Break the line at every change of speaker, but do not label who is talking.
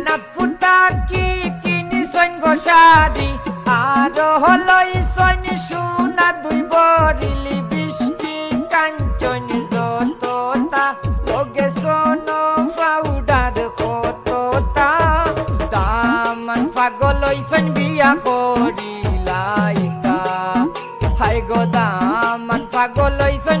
সোনাত ফুটা কি কিনি সৈন গোসারি? আর হলই সৈন সোনা দুই বরিলি বৃষ্টি কাঞ্চন যততা লগে সোন পাউডার কততা। দামান পাগলই সৈন বিয়া করিলাইকা হাই গো দামান পাগলই সৈন